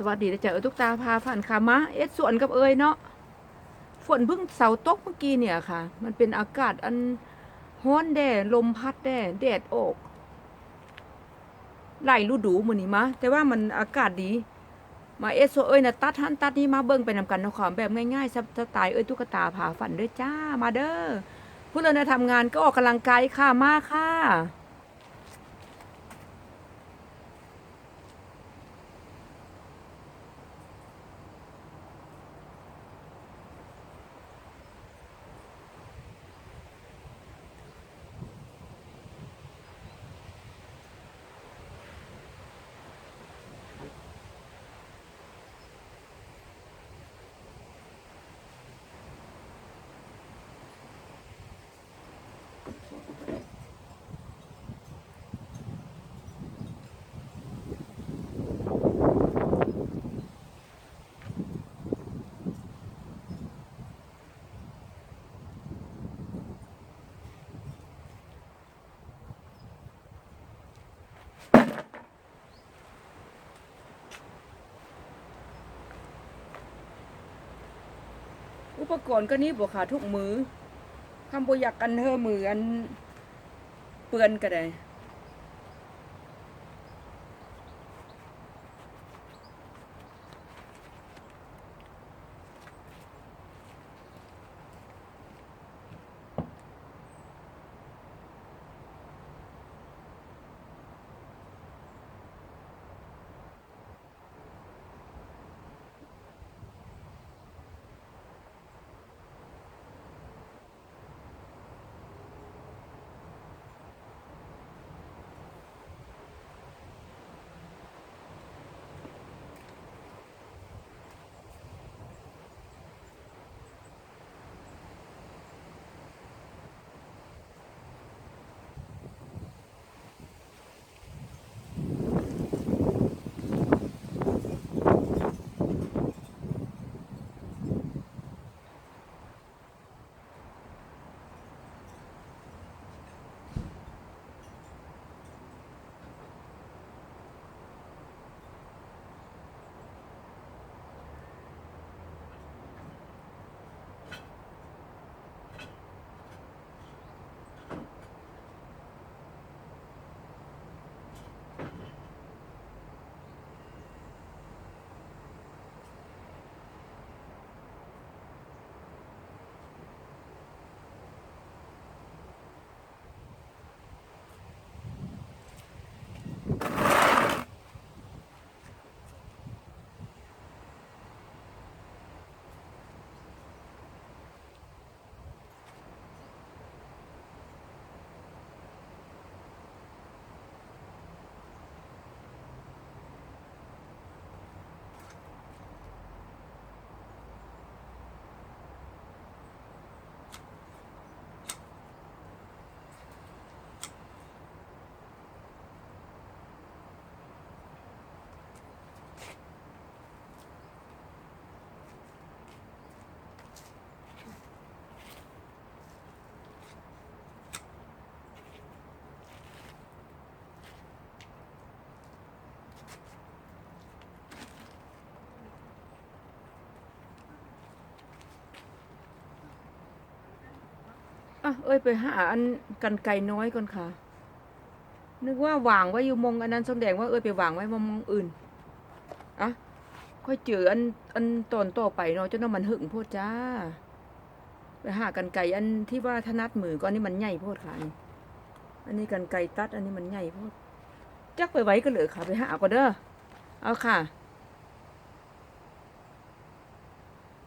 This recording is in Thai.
สวัสดีนะจ๊ะเออทุกตาพาผ่านขามาเอ็ดสวนกับเอยเนาะฝนเพิ่งเสาตกเมื่อกี้เนี่ยค่ะ มันเป็นอากาศอันฮ้อนแด่ลมพัดแด่แดดออกไหลฤดูมือนี้มาแต่ว่ามันอากาศดี มาเอสโซเอ้ยนะตัดหันตัดนี้มาเบิ่งไปนำกันนะค่ะแบบง่ายๆสไตล์เอ้ยตุ๊กตาผาฝันเด้อจ้ามาเด้อผู้เราทำงานก็ออกกำลังกายค่ะมาค่ะ อุปกรณ์ก็นี่บ่ค่ะทุกมือ คำบุอยากกันเธอมือนเปื้อนก็ได้ อะเอ้ยไปหาอันกันไก่น้อยก่อนค่ะ นึกว่าวางไว้อยู่มงอันนั้นสงแดงว่าเอ้ยไปวางไว้มองอื่นอะค่อยเจออันอันตอนต่อไปเนาะจนว่ามันหึงโพดจ้าไปหากันไก่อันที่ว่าถนัดมือก็อันนี้มันใหญ่โพดค่ะอันนี้อันนี้กันไก่ตัด อันนี้มันใหญ่โพดจักไปไว้ก็เหลือค่ะ ไปหาก็เด้อเอาค่ะ